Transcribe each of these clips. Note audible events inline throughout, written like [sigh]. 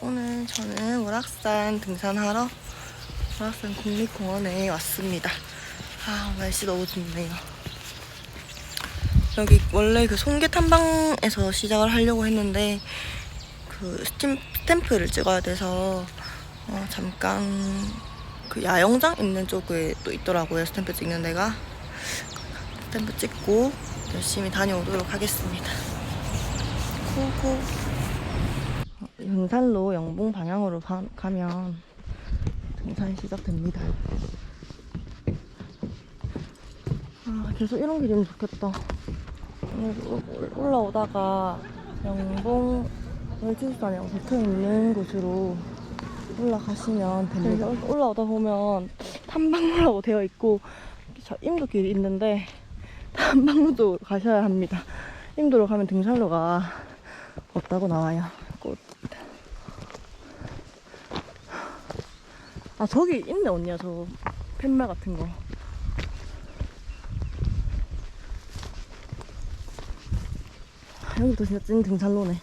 오늘 저는 월악산 등산하러 월악산 국립공원에 왔습니다. 아, 날씨 너무 좋네요. 여기 원래 그 송계 탐방에서 시작을 하려고 했는데 그 스팀, 스탬프를 찍어야 돼서 어, 잠깐 그 야영장 있는 쪽에 또 있더라고요. 스탬프 찍는 데가. 스탬프 찍고 열심히 다녀오도록 하겠습니다. 고고. 등산로 영봉 방향으로 가, 가면 등산 시작됩니다. 아, 계속 이런 길이면 좋겠다. 올- 올라오다가 영봉 월지산이랑 붙어 있는 곳으로 올라가시면 됩니다. 올라오다 보면 탐방로라고 되어 있고 저 임도길이 있는데 탐방로 쪽으로 가셔야 합니다. 임도로 가면 등산로가 없다고 나와요. 아 저기 있네 언니야 저 팻말 같은 거. 여기도 진짜 찐 등산로네.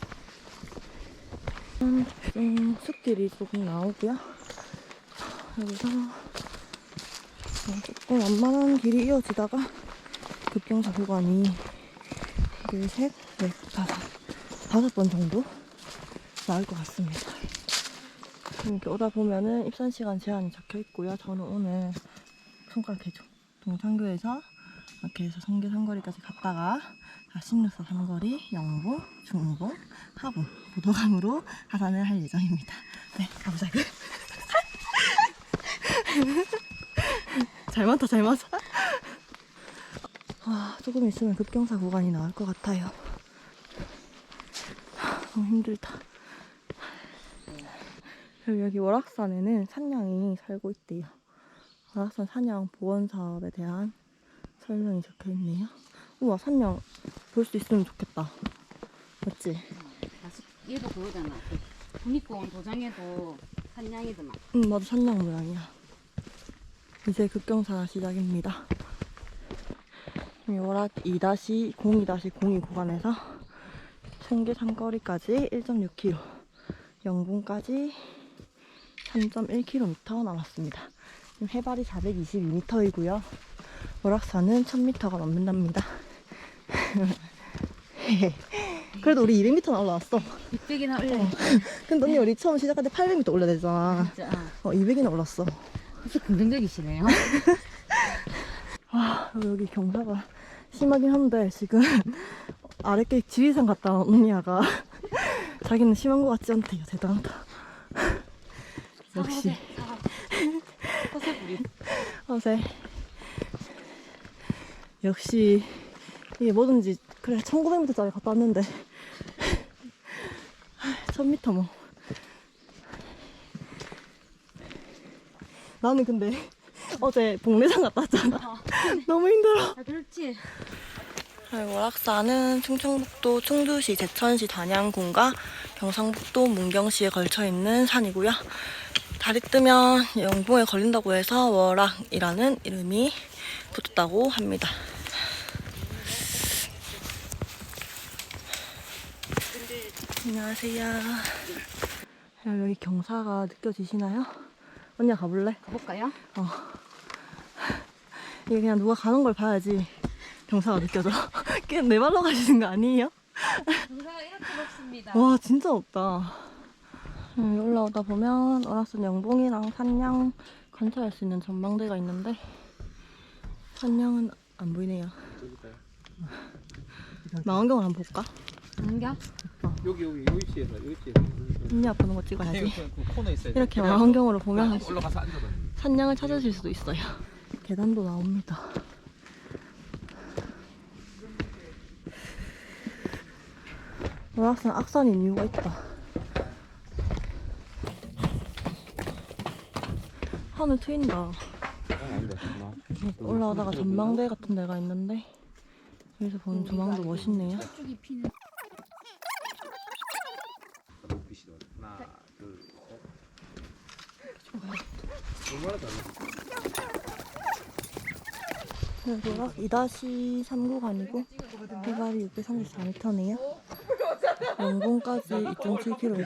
음, 좀 숲길이 조금 나오고요. 여기서 어, 조금 완만한 길이 이어지다가 급경사 구간이 둘, 셋, 넷, 다섯, 다섯 번 정도 나올 것 같습니다. 이렇게 오다 보면은 입산 시간 제한이 적혀 있고요. 저는 오늘 손가락 해줘. 동창교에서 이렇게 해서 성계 삼거리까지 갔다가 신루서 삼거리, 영봉, 중봉, 하봉, 보도강으로 하산을 할 예정입니다. 네, 가보자고요. [laughs] 잘 맞다, 잘 맞아. 아, 조금 있으면 급경사 구간이 나올 것 같아요. 너무 힘들다. 그리고 여기 월악산에는 산양이 살고 있대요. 월악산 산양 보건 사업에 대한 설명이 적혀 있네요. 우와, 산양 볼 수 있으면 좋겠다. 맞지? 얘도 그거잖아. 그 국립공원 도장에도 산양이더만. 응, 맞아, 산양 모양이야. 이제 급경사 시작입니다. 월악 2-02-02 구간에서 송계 삼거리까지 1.6km, 영봉까지 3.1km 남았습니다. 지금 해발이 422m이고요. 월악산은 1000m가 넘는답니다. [laughs] 그래도 우리 200m나 올라왔어. 600이나 올려. 어. 근데 언니 우리 처음 시작할 때 800m 올려야 되잖아. 진짜. 어, 200이나 올랐어. 진짜 긍정적이시네요. [laughs] 아, 여기 경사가 심하긴 한데 지금 아랫게 지리산 갔다 온 언니야가 [laughs] 자기는 심한 것 같지 않대요. 대단하다. 역시 허세부리. 어세. 역시 이게 뭐든지 그래 1900m짜리 갔다 왔는데 1000m 뭐 나는 근데 어제 복례산 갔다 왔잖아 [laughs] 너무 힘들어 아, 그렇지. 월악산은 충청북도 충주시 제천시 단양군과 경상북도 문경시에 걸쳐 있는 산이고요. 달이 뜨면 영봉에 걸린다고 해서 월악이라는 이름이 붙었다고 합니다. 안녕하세요. 여기 경사가 느껴지시나요? 언니가 가볼래? 가볼까요? 이게 그냥 누가 가는 걸 봐야지 경사가 느껴져. 그냥 내 발로 가시는 거 아니에요? 경사가 이렇게 높습니다. 와 진짜 높다. 음, 여기 올라오다 보면 월화산 영봉이랑 산양 관찰할 수 있는 전망대가 있는데 산양은 안 보이네요. 망원경을 한번 볼까? 안경? 여기 여기 요 위치에서 요 위치에서 언니 앞보는 거 찍어야지. 그 코너에 있어요. 이렇게 망원경으로 보면 올라가서 앉아봐. 산양을 찾으실 수도 있어요. 계단도 나옵니다. 월악산 악산인 이유가 있다. 하늘 트인다. 올라오다가 전망대 같은 데가 있는데 여기서 보는 조망도 멋있네요. 여기가 2-3 구간이고 해발이 634m네요. 영봉까지 2.7km.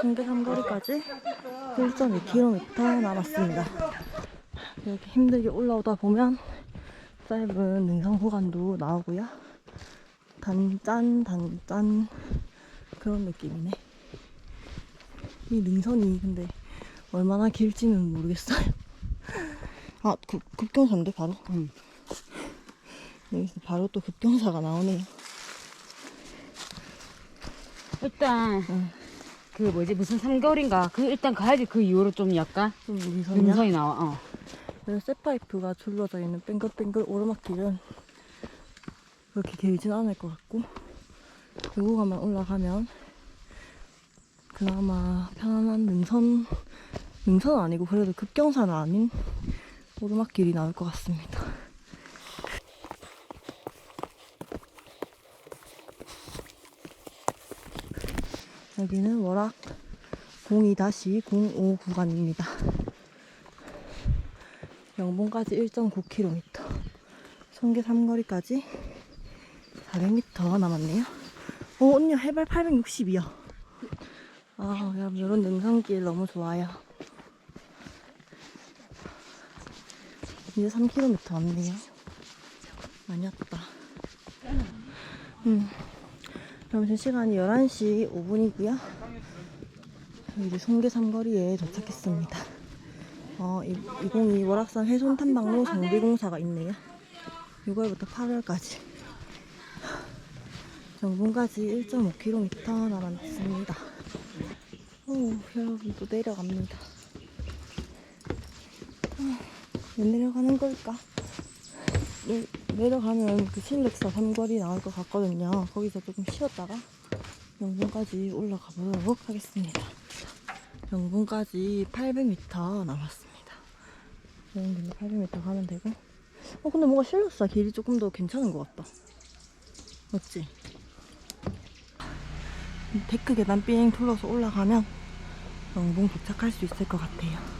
승계 삼거리까지 1.2km 남았습니다. 이렇게 힘들게 올라오다 보면 짧은 능선 구간도 나오고요. 단짠 단짠 그런 느낌이네. 이 능선이 근데 얼마나 길지는 모르겠어요. 아, 급, 급경사인데 바로? 응. 여기서 바로 또 급경사가 나오네요. 일단 응. 그 뭐지 무슨 삼개월인가 그 일단 가야지 그 이후로 좀 약간. 능선이 나와. 어. 그래서 쇠파이프가 둘러져 있는 뱅글뱅글 오르막길은 그렇게 길진 않을 것 같고 요 구간만 올라가면 그나마 편안한 능선 능선은 아니고 그래도 급경사는 아닌 오르막길이 나올 것 같습니다. 여기는 월악 02-05 구간입니다. 영봉까지 1.9km, 송계 삼거리까지 400m 남았네요. 어, 언니 해발 860이야. 아, 여러분 이런 능선길 너무 좋아요. 이제 3km 왔네요. 많이 왔다. 음, 점심 시간이 11시 5분이고요. 이제 송계 삼거리에 도착했습니다. 어, 2022 월악산 훼손 탐방로 정비 공사가 있네요. 6월부터 8월까지. 정분까지 1.5km 남았습니다. 오, 여러분 또 내려갑니다. 아, 왜 내려가는 걸까? 내, 내려가면 그 신력사 삼거리 나올 것 같거든요. 거기서 조금 쉬었다가 영분까지 올라가 보도록 하겠습니다. 영분까지 800m 남았습니다. 영분까지 800m 가면 되고. 어, 근데 뭔가 실력사 길이 조금 더 괜찮은 것 같다. 맞지? 데크 계단 삥 둘러서 올라가면 영봉 도착할 수 있을 것 같아요.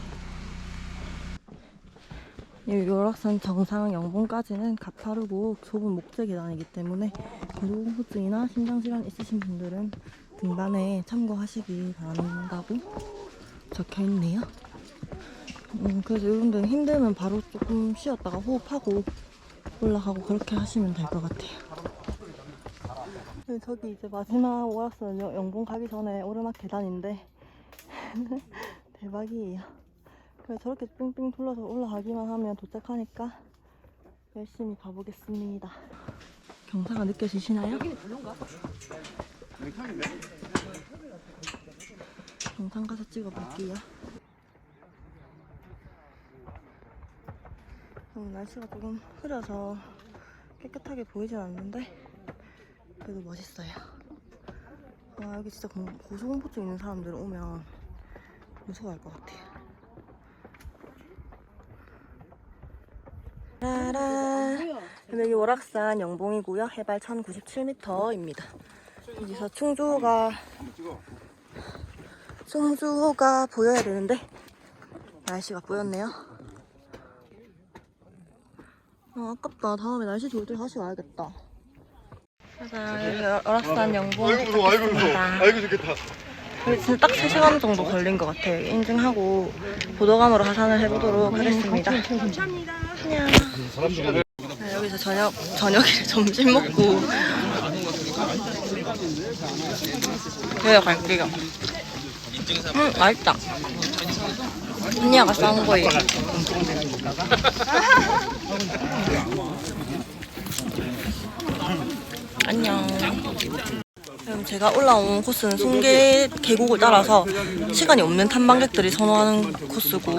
이 요락산 정상 영봉까지는 가파르고 좁은 목재 계단이기 때문에 고소공포증이나 심장질환 있으신 분들은 등반에 참고하시기 바란다고 적혀 있네요. 음, 그래서 여러분들 힘들면 바로 조금 쉬었다가 호흡하고 올라가고 그렇게 하시면 될 것 같아요. 네, 저기 이제 마지막 오락산 영- 영봉 가기 전에 오르막 계단인데 [laughs] 대박이에요. 그래 저렇게 삥삥 둘러서 올라가기만 하면 도착하니까 열심히 가보겠습니다. 경사가 느껴지시나요? 영상 가서 찍어볼게요. 오늘 날씨가 조금 흐려서 깨끗하게 보이진 않는데 그래도 멋있어요. 와 여기 진짜 공- 고소공포증 있는 사람들 오면 무서워할 것 같아요. 라라 월악산 영봉이고요. 해발 1097m입니다. 여기서 충주호가 충주호가 보여야 되는데 날씨가 보였네요. 아, 아깝다. 다음에 날씨 좋을 때 다시 와야겠다. 짜잔, 월악산 영봉 아이고 무서워 아이고 무서워. 아이고 좋겠다 여기 진짜 딱 3시간 정도 걸린 것 같아요. 인증하고 보도감으로 하산을 해보도록 하겠습니다. 감사합니다. 안녕. 저녁, 저녁에 [laughs] 점심 먹고 내려갈게요. 음, 맛있다. 언니가 싸운 거예요. [laughs] 안녕. 그럼 제가 올라온 코스는 송계 계곡을 따라서 시간이 없는 탐방객들이 선호하는 코스고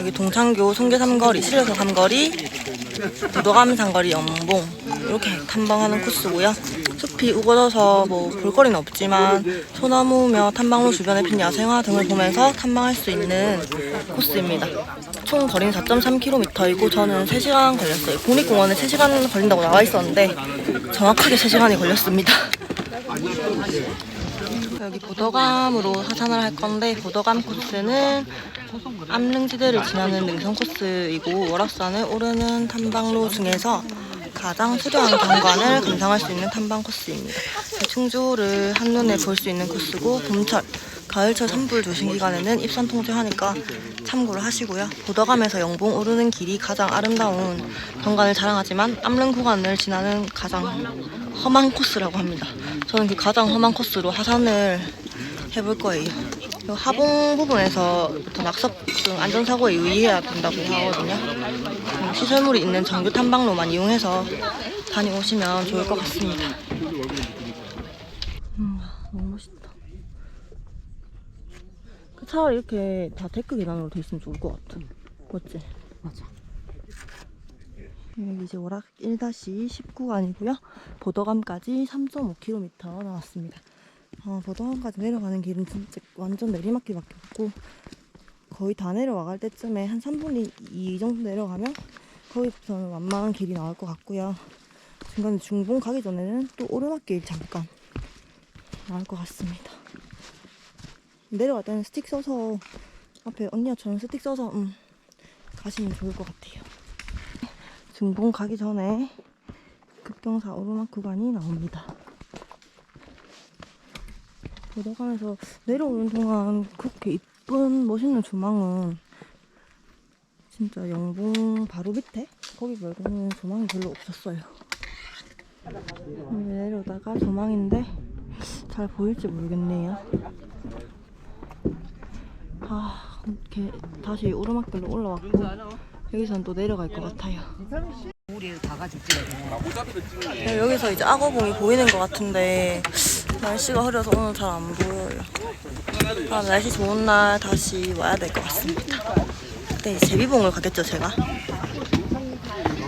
여기 동창교 송계 삼거리, 실려서 삼거리, 도도감 삼거리, 영봉 이렇게 탐방하는 코스고요. 숲이 우거져서 뭐 볼거리는 없지만 소나무며 탐방로 주변의 핀 야생화 등을 보면서 탐방할 수 있는 코스입니다. 총 거리는 4.3km이고 저는 3시간 걸렸어요. 국립공원에 3시간 걸린다고 나와 있었는데 정확하게 3시간이 걸렸습니다. [laughs] 여기 보더감으로 하산을 할 건데 보더감 코스는 암릉지대를 지나는 능선 코스이고 월악산을 오르는 탐방로 중에서 가장 수려한 경관을 감상할 수 있는 탐방 코스입니다. 충주를 한눈에 볼 수 있는 코스고 봄철 가을철 산불 조심 기간에는 입산 통제하니까 참고를 하시고요. 보더감에서 영봉 오르는 길이 가장 아름다운 경관을 자랑하지만 암릉 구간을 지나는 가장 험한 코스라고 합니다. 저는 그 가장 험한 코스로 하산을 해볼 거예요. 요 하봉 부분에서부터 낙석등 안전사고에 유의해야 된다고 하거든요. 음, 시설물이 있는 정규 탐방로만 이용해서 다녀오시면 좋을 것 같습니다. 음, 너무 멋있다. 그 차라리 이렇게 다 데크 계단으로 돼 있으면 좋을 것 같아. 맞지? 맞아. 여기 이제 오락 1-19간이고요. 보더감까지 3.5km 나왔습니다. 어, 보더감까지 내려가는 길은 진짜 완전 내리막길밖에 없고 거의 다 내려와갈 때쯤에 한 3분의 2 정도 내려가면 거기부터는 완만한 길이 나올 것 같고요. 중간에 중봉 가기 전에는 또 오르막길 잠깐 나올 것 같습니다. 내려갈 때는 스틱 써서 앞에 언니가처럼 스틱 써서 음, 가시면 좋을 것 같아요. 중봉 가기 전에 급경사 오르막 구간이 나옵니다. 보더가면서 내려오는 동안 그렇게 이쁜 멋있는 조망은 진짜 영봉 바로 밑에 거기 말고는 조망이 별로 없었어요. 여기 내려다가 조망인데 잘 보일지 모르겠네요. 아, 이렇게 다시 오르막길로 올라왔고 여기선 또 내려갈 것 같아요. 여기서 이제 악어봉이 보이는 것 같은데 날씨가 흐려서 오늘 잘 안 보여요. 아, 날씨 좋은 날 다시 와야 될 것 같습니다. 그때 이제 제비봉을 가겠죠 제가.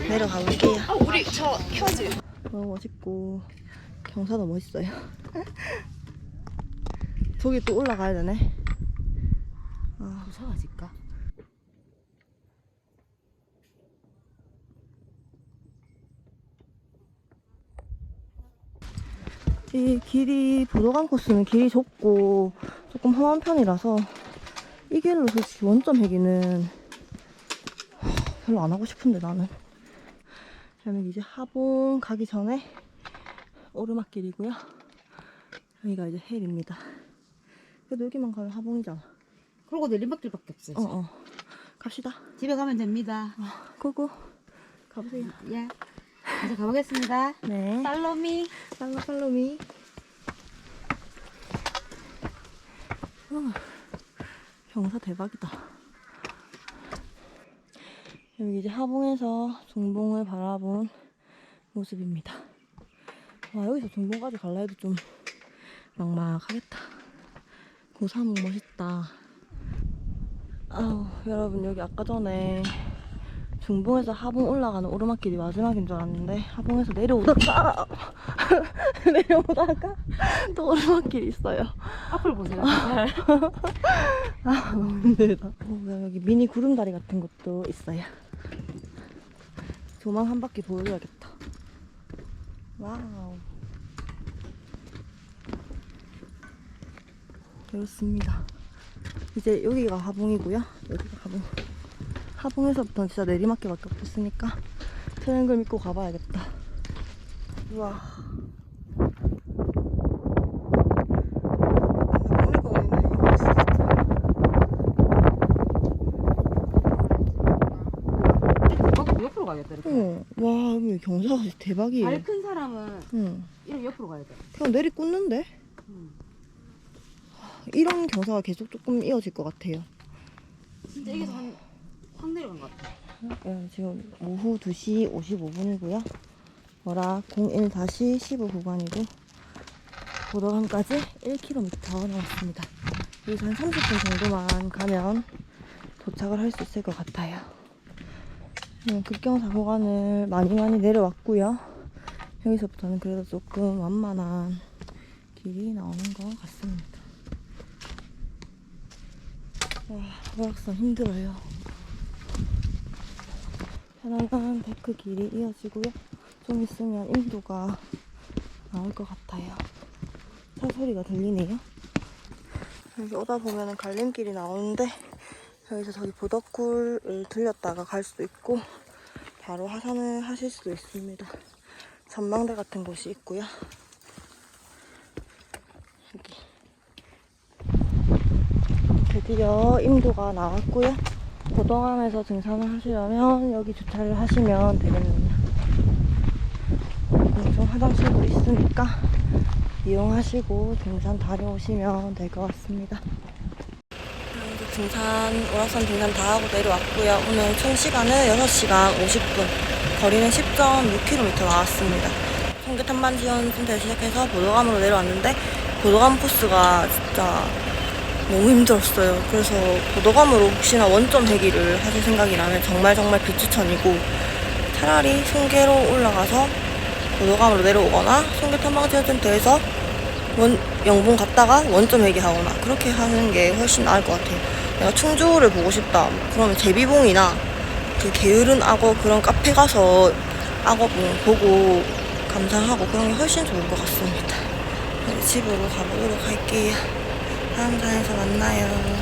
내려가 볼게요. 우리 저 켜지. 너무 멋있고 경사도 멋있어요. [laughs] 저기 또 올라가야 되네. 아, 무서워질까? 이 길이 보도강 코스는 길이 좁고 조금 험한 편이라서 이 길로 솔직히 원점 회기는 별로 안 하고 싶은데 나는 그러면 이제 하봉 가기 전에 오르막길이고요 여기가 이제 헬입니다 그래도 여기만 가면 하봉이잖아 그러고 내리막길밖에 없어. 이제. 어어 갑시다 집에 가면 됩니다. 고고 가보세요 예. 이제 가보겠습니다. 네 팔로미. 팔로 팔로미. 어, 경사 대박이다. 여기 이제 하봉에서 중봉을 바라본 모습입니다. 와 여기서 중봉까지 갈라 해도 좀 막막하겠다. 고사목 멋있다. 아우 여러분 여기 아까 전에 중봉에서 하봉 올라가는 오르막길이 마지막인 줄 알았는데 하봉에서 내려오다가 [laughs] 내려오다가 또 오르막길이 있어요. 앞을 보세요. 아 [laughs] 너무 힘들다. 어, 여기 미니 구름다리 같은 것도 있어요. 조망 한 바퀴 보여줘야겠다. 와우. 그렇습니다. 이제 여기가 하봉이고요. 여기가 하봉. 하봉에서부터는 진짜 내리막길밖에 없었으니까 트랭글 믿고 가봐야겠다. 우와. 옆으로 가야겠다. 이렇게. 어, 와, 여기 경사가 진짜 대박이에요. 발 큰 사람은 응. 이렇게 옆으로 가야 돼. 그냥 내리 꽂는데? 음. 이런 경사가 계속 조금 이어질 것 같아요. 진짜 여기서 한, 확 내려간 것 같아. 네, 지금 오후 2시 55분이고요. 월락 01-15 구간이고 보도감까지 1km 남았습니다. 여기서 한 30분 정도만 가면 도착을 할 수 있을 것 같아요. 음, 급경사 구간을 많이 많이 내려왔고요. 여기서부터는 그래도 조금 완만한 길이 나오는 것 같습니다. 와, 월락산 힘들어요. 편안한 데크 길이 이어지고요. 좀 있으면 인도가 나올 것 같아요. 차 소리가 들리네요. 여기 오다 보면은 갈림길이 나오는데 여기서 저기 보더쿨을 들렸다가 갈 수도 있고 바로 하산을 하실 수도 있습니다. 전망대 같은 곳이 있고요. 여기 드디어 임도가 나왔고요. 고동암에서 등산을 하시려면 여기 주차를 하시면 되겠네요. 공중 화장실도 있으니까 이용하시고 등산 다녀오시면 될 것 같습니다. 등산, 오락산 등산 다 하고 내려왔고요. 오늘 총 시간은 6시간 50분, 거리는 10.6km 나왔습니다. 송계탄만 지원 센터에 시작해서 보도감으로 내려왔는데 보도감 코스가 진짜 너무 힘들었어요. 그래서 보도감으로 혹시나 원점 회기를 하실 생각이라면 정말 정말 비추천이고 차라리 송계로 올라가서 보도감으로 내려오거나 송계 탐방지원센터에서 원, 영봉 갔다가 원점 회기하거나 그렇게 하는 게 훨씬 나을 것 같아요. 내가 충주를 보고 싶다. 그러면 제비봉이나 그 게으른 악어 그런 카페 가서 악어봉 보고 감상하고 그런 게 훨씬 좋을 것 같습니다. 네, 집으로 가보도록 할게요. 다음 장에서 만나요.